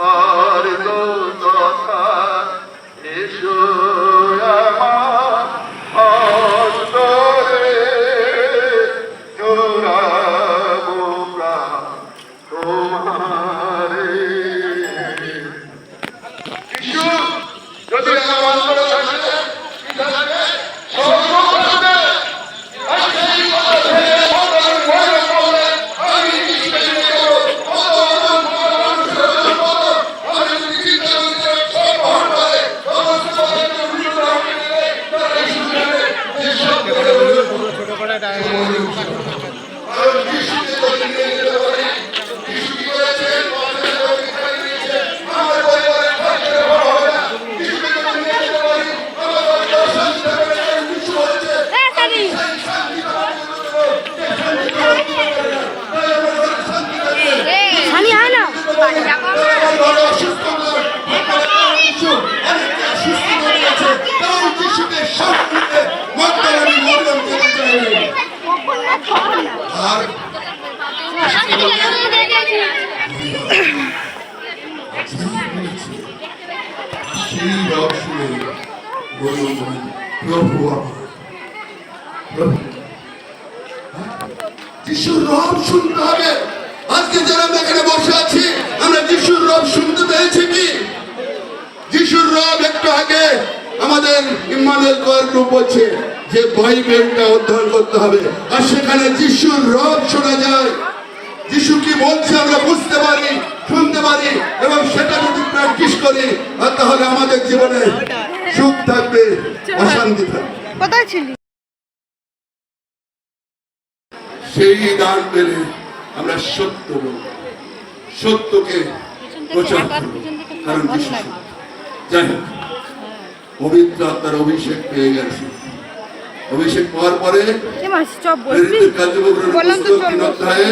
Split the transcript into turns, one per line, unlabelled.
oh. রব শুনতে হবে। আজকে যারা বসে আছি, আমরা যিশুর রব শুনতে পেয়েছি কি? যিশুর রব একটু আগে আমাদের কর গ্রুপ বলছে যে বাইবেলটা অধ্যয়ন করতে হবে আর সেখানে যিশুর রব শোনা যায়। যিশু কি বলছে আমরা বুঝতে পারি শুনতে পারি এবং সেটা যদি প্র্যাকটিস করি তাহলে আমাদের জীবনে সুখ থাকবে অশান্তি থাকবে।
কোথায় ছিলি?
সেই দান পেলে আমরা সত্য বলব। সত্যকে প্রচার করব। কারণ যিশু। যাই হোক পবিত্র আত্মার অভিষেক পেয়ে গেছে। অভিষেক হওয়ার পরে
বললাম তো।
অধ্যায়ে।